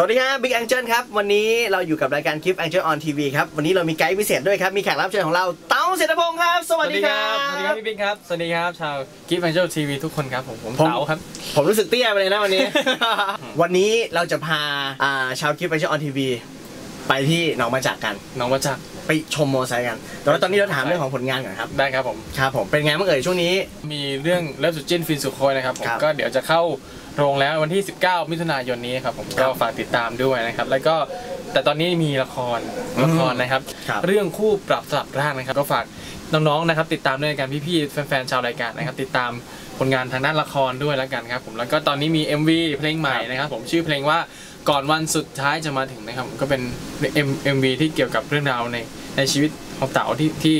สวัสดีครับบิ๊กแองเจิลครับ วันนี้เราอยู่กับรายการคลิปแองเจิลออนทีวีครับ วันนี้เรามีไกด์พิเศษด้วยครับ มีแขกรับเชิญของเราเต้าเศรษฐพงศ์ครับ สวัสดีครับ สวัสดีครับพี่บิ๊กครับ สวัสดีครับชาวกิฟต์แองเจิลทีวีทุกคนครับผมผมผมเต๋าครับ ผมรู้สึกเตี้ยไปเลยนะวันนี้ วันนี้เราจะพาอ่าชาวคลิปแองเจิลออนทีวีไปที่หนองมาจากกันน้องวัจักร ไปชมมอเตอร์ไซค์กัน แต่ว่าตอนนี้เราถามเรื่องของผลงานก่อนครับ ได้ครับผม ครับผม เป็นไงบ้างเอ่ยช่วงนี้ มีเรื่องเลิฟสุดจิ้นฟินสุโคยนะครับผมครับก็เดี๋ยวจะเข้าโรงแล้ววันที่ 19 มิถุนายนนี้ครับผมครัก็บฝากติดตามด้วยนะครับ แล้วก็แต่ตอนนี้มีละครอืมละครนะครับ ครับเรื่องคู่ปรับสลับร่างนะครับ ก็ฝากน้องๆนะครับ ติดตามด้วยกันพี่ๆแฟนๆชาวรายการนะครับ ติดตามผลงานทางด้านละครด้วยแล้วกันครับผมแล้วก็ตอนนี้มี MV เพลงใหม่นะครับ ผมชื่อเพลงว่า ก่อนวันสุดท้ายจะมาถึงนะครับ ก็เป็น MV ที่เกี่ยวกับเรื่องราวในในชีวิตของเต๋าที่ที่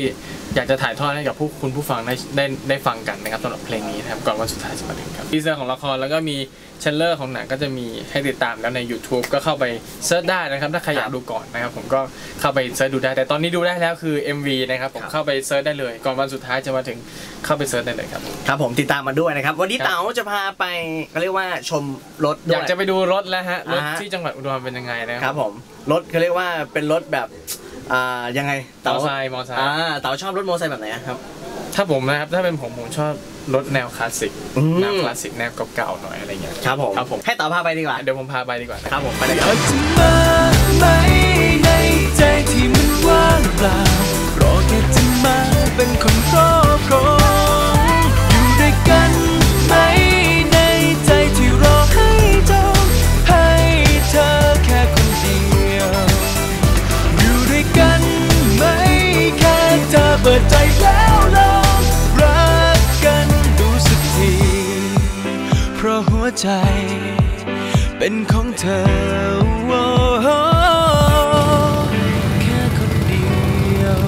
อยากจะถ่ายทอดให้กับผู้คุณผู้ฟังได้ได้ได้ฟังกันนะครับสำหรับเพลงนี้นะครับก่อนวันสุดท้ายจะมาถึงครับทีเซอร์ของละครแล้วก็มีเชลเลอร์ของหนังก็จะมีให้ติดตามแล้วใน YouTube ก็เข้าไปเซิร์ชได้นะครับถ้าใครอยากดูก่อนนะครับผมก็เข้าไปเซิร์ชดูได้แต่ตอนนี้ดูได้แล้วคือ MV นะครับผมครับเข้าไปเซิร์ชได้เลย ก่อนวันสุดท้ายจะมาถึงเข้าไปเซิร์ชได้เลยครับครับผมติดตามมาด้วยนะครับ วันนี้ครับเต๋าจะพาไปเขาเรียกว่าชมรถด้อวยยากจะไปดูรถแล้วฮะรถอ่าฮะที่จังหวัดอุดรเป็นยังไงนะคครัรับบผมรถเขาเรียกว่าเป็นรถแบบ อ่ายังไงมอไซค์มอไซค์อ่าเต๋าชอบรถมอเตอร์ไซค์แบบไหนอะครับ ถ้าผมนะครับ ถ้าเป็นผมผมชอบรถแนวคลาสสิกอืม แนวคลาสสิกแนวเก่าๆหน่อยอะไรเงี้ย ครับผม ครับผม ให้เต๋าพาไปดีกว่า เดี๋ยวผมพาไปดีกว่านะครับผมไปเลยครับอยากจะมาไหม ใจ เป็นของเธอโอ้โหแค่คนเดียว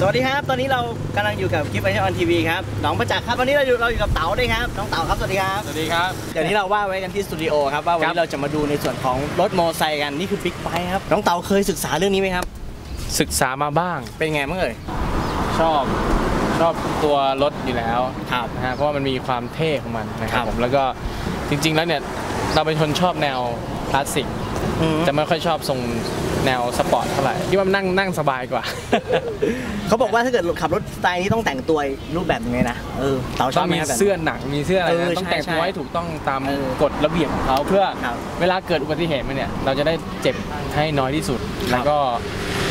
สวัสดีครับ ตอนนี้เรากำลังอยู่กับคลิปไอเชออนทีวีครับน้องประจักษ์ครับวันนี้เราอยู่เราอยู่กับเต๋าด้วยครับน้องเต๋าครับสวัสดีครับสวัสดีครับอย่างที่เราว่าไว้กันที่สตูดิโอครับว่าวันครันี้บเราจะมาดูในส่วนของรถมอเตอร์ไซค์กันนี่คือบิ๊กไบค์ครับน้องเต๋าเคยศึกษาเรื่องนี้ไหมครับ ศึกษามาบ้างเป็นไงบ้างเอ่ยชอบ ชอบตัวรถอยู่แล้วครับนะฮะเพราะว่ามันมีความเท่ของมันนะคครัรับบ ผมแล้วก็จริง ๆ แล้วเนี่ยเราเป็นคนชอบแนวคลาสสิกอืมจะไม่ค่อยชอบทรงแนวสปอร์ตเท่าไหร่ที่ว่ามันนั่งนั่งสบายกว่า เขาบอกว่าถ้าเกิดขับรถสไตล์นี้ต้องแต่งตัวรูปแบบยังไงนะเออเต๋าชต้ออบงไหมมีครับแบบ เสื้อหนังมีเสื้ออะไรเออนะต้องแต่งใช่ตัวใช่ให้ถูกต้องตามเออกฎระเบียบของเขาเพื่อครับเวลาเกิดอุบัติเหตุมาเนี่ย เราจะได้เจ็บให้น้อยที่สุดแล้วก็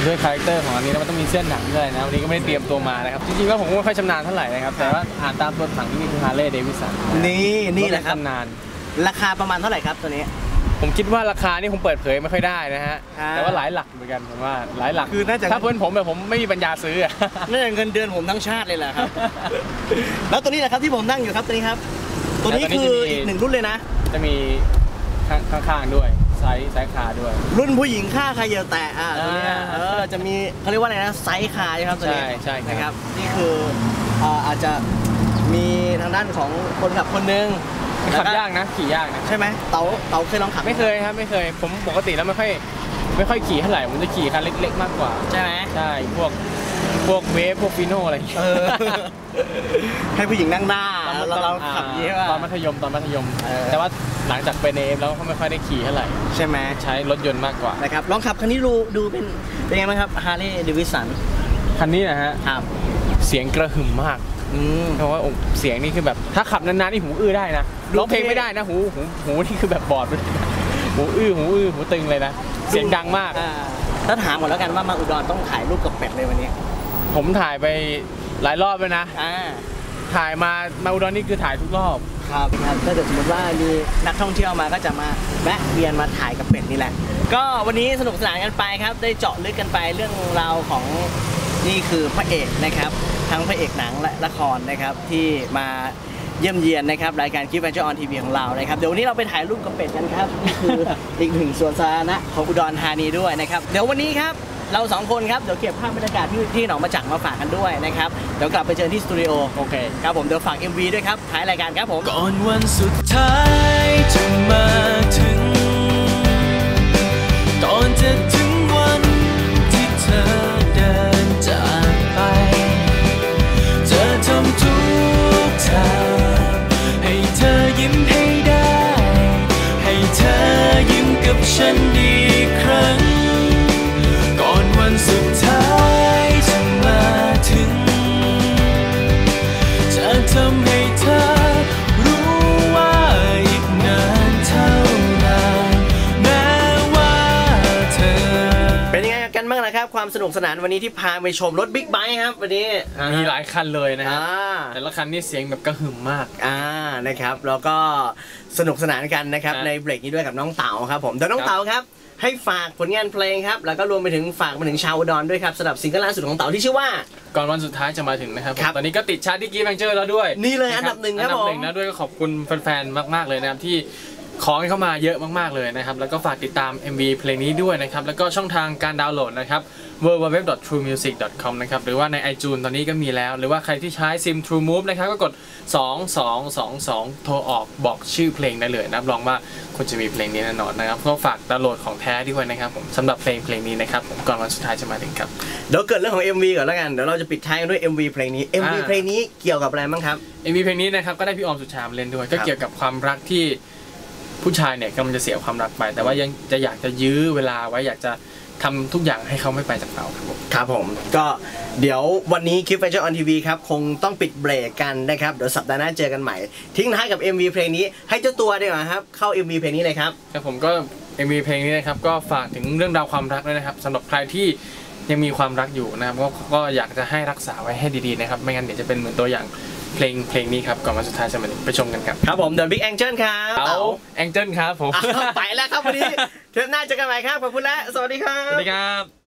ด้วยคาแรคเตอร์ของอันนี้แล้วมันต้องมีเสื้อหนังด้วยนะวันนี้ก็ไม่ได้เตรียมตัวมานะครับจริงๆแล้วผมก็ไม่ค่อยชำนาญเท่าไหร่นะครับแต่ว่าอ่านตามตัวถังที่มีคือฮาร์เลย์เดวิสันนี่นี่แหละครับชำนาญราคาประมาณเท่าไหร่ครับตัวนี้ ผมคิดว่าราคานี่คงเปิดเผยไม่ค่อยได้นะฮะอ่าแต่ว่าหลายหลักเหมือนกันผมว่าหลายหลักคือน่าจะถ้าเพื่อนผมแบบผมไม่มีปัญญาซื้ออะน่าจะเงินเดือนผมทั้งชาติเลยแหละครับแล้วตัวนี้แหละครับที่ผมนั่งอยู่ครับตัวนี้ครับ ตัวนี้แล้วตัวนี้คือจะมีอีกหนึ่งรุ่นเลยนะ จะมีข้างข้างๆด้วย ไซส์ไซส์คาด้วย รุ่นผู้หญิงค่าใครเยอะแต่อ่าตัวเนี้ยอ่าเออจะมีเขาเรียกว่าอะไรนะไซส์คาร์ใช่ไหมครับตัวนี้ใช่ใช่ครับ นะครับ นี่คืออ่าอาจจะมีทางด้านของคนขับคนหนึงขับแล้วยากนะขี่ยากนะ ใช่ไหมเต๋าเต๋าเคยลองขับไม่เคยครับไม่เคย ผมปกติแล้วไม่ค่อยไม่ค่อยขี่เท่าไหร่ผมจะขี่คันเล็ก ๆ มากกว่า ใช่ไหมใช่พวก พวกเวฟพวกฟิโนอะไรอย่างเงี้ยเออ ให้ผู้หญิงนั่งหน้าแล้วเราขับเยอะตอนมัธยมตอนมัธยมเออแต่ว่าหลังจากเป็นเอฟแล้วก็ไม่ค่อยได้ขี่เท่าไหร่ใช่ไหมใช้รถยนต์มากกว่านะครับลองขับคันนี้ดูดูเป็นเป็นไงบ้างครับฮาร์เลย์เดวิสันคันนี้นะฮะครับเสียงกระหึ่มมากอืมเพราะว่าโอ้เสียงนี่คือแบบถ้าขับนานๆนี่หูอื้อได้นะดูร้องเพลงเท่ไม่ได้นะหูหูหูนี่คือแบบบอดไปเลยนะหูอื้อหูอื้อหูตึงเลยนะเสียงดังมากอ่ถ้าถามหมดแล้วกันว่ามาอุดรต้องถ่ายรูปกับเป็ดเลยวันนี้ ผมถ่ายไปหลายรอบแล้วนะ อ่าถ่ายมามาอุดรนี่คือถ่ายทุกรอบ ครับครับถ้าเกิดสมมติว่ามีนักท่องเที่ยวมาก็จะมาแวะเวียนมาถ่ายกับเป็ดนี่แหละ ก็วันนี้สนุกสนานกันไปครับ ได้เจาะลึกกันไปเรื่องราวของนี่คือพระเอกนะครับ ทั้งพระเอกหนังและละครนะครับที่มาเยี่ยมเยียนนะครับรายการคลิปแอนเจออนทีวีของเรานะครับเดี๋ยววันนี้เราไปถ่ายรูปกับเป็ดกันครับนี่คืออีกหนึ่งสวนสาธารณะของอุดรธานีด้วยนะครับเดี๋ยววันนี้ครับ เราสองคนครับเดี๋ยวเก็บภาพบรรยากาศที่ที่หนองมาจักมาฝากกันด้วยนะครับเดี๋ยวกลับไปเจอที่สตูดิโอโอเคครับผมเดี๋ยวฝาก MV ด้วยครับท้ายรายการครับผมก่อนวันสุดท้ายจะมาถึง ตอนจะถึงวันที่เธอเดินจากไปเธอทำทุกทางให้เธอยิ้มให้ได้ ให้เธอยิ้มกับฉัน ครับความสนุกสนานวันนี้ที่พาไปชมรถบิ๊กไบค์ครับวันนี้อ่ามีหลายคันเลยนะคอ่ารับแต่ละคันนี่เสียงแบบกระหึ่มมากอ่านะครับแล้วก็สนุกสนานกันนะครับครับในเบรกนี้ด้วยกับน้องเต๋าครับผมเดี๋ยวน้องครับเต๋าครับให้ฝากผลงานเพลงครับ แล้วก็รวมไปถึงฝากมาถึงชาวอุดอนด้วยครับสำหรับซิงเกิลล่าสุดของเต๋าที่ชื่อว่า ก่อนวันสุดท้ายจะมาถึงนะครับผมครับตอนนี้ก็ติดชาร์ตที่กีแบงเจอร์แล้วด้วย นี่เลยะอันดับหนึ่งครับอันดับหนึ่งผมนะด้วยก็ขอบคุณแฟนๆ มากๆเลยนะครับที่ ขอให้เข้ามาเยอะมากๆเลยนะครับ แล้วก็ฝากติดตาม MV เพลงนี้ด้วยนะครับ แล้วก็ช่องทางการดาวน์โหลดนะครับ www.truemusic.com นะครับ หรือว่าใน iTunes ตอนนี้ก็มีแล้ว หรือว่าใครที่ใช้ซิม True Move นะครับ ก็กด 2222 โทรออกบอกชื่อเพลงได้เลยนะครับรองว่าคุณจะมีเพลงนี้แน่นอนนะครับ ก็ฝากดาวน์โหลดของแท้ด้วยนะครับผมสำหรับเพลงเพลงนี้นะครับผมก่อนวันสุดท้ายจะมาถึงครับ เดี๋ยวเกิดเรื่องของ MV ก่อนแล้วกัน เดี๋ยวเราจะปิดท้ายกันด้วย MV เพลงนี้ MV อ่า เพลงนี้เกี่ยวกับอะไรบ้างครับ MV เพลงนี้นะครับก็ได้พี่ออมสุชามาเล่นด้วย ก็ครับเกี่ยวกับความรักที่ ผู้ชายเนี่ยกำลังจะเสียความรักไป แต่ว่ายังจะอยากจะยื้อเวลาไว้อยากจะทำทุกอย่างให้เขาไม่ไปจากเราครับผมครับผมก็เดี๋ยววันนี้คลิป f ฟ t ออนทีวีครับ คงต้องปิดเบรกกันนะครับ เดี๋ยวสัปดาห์หน้าเจอกันใหม่ ทิ้งท้ายกับ MV เพลงนี้ให้เจ้าตัวดีกว่าครับ เข้า MV เพลงนี้เลยครับครับผมก็ MV เพลงนี้นะครับก็ฝากถึงเรื่องราวความรักด้วยนะครับสำหรับใครที่ยังมีความรักอยู่นะครับก็ก็อยากจะให้รักษาไว้ให้ดีๆนะครับ ไม่งั้นเดี๋ยวจะเป็นเหมือนตัวอย่าง เพลงเพลงนี้ครับก่อนวันสุดท้ายจะมาถึงไปชมกันครับ ครับผม The Big Angel ครับเอาแองเจิลครับผมเอาไปแล้วครับวันนี้เทปหน้าเจอกันใหม่ครับขอบคุณและสวัสดีครัสวับสดีครับ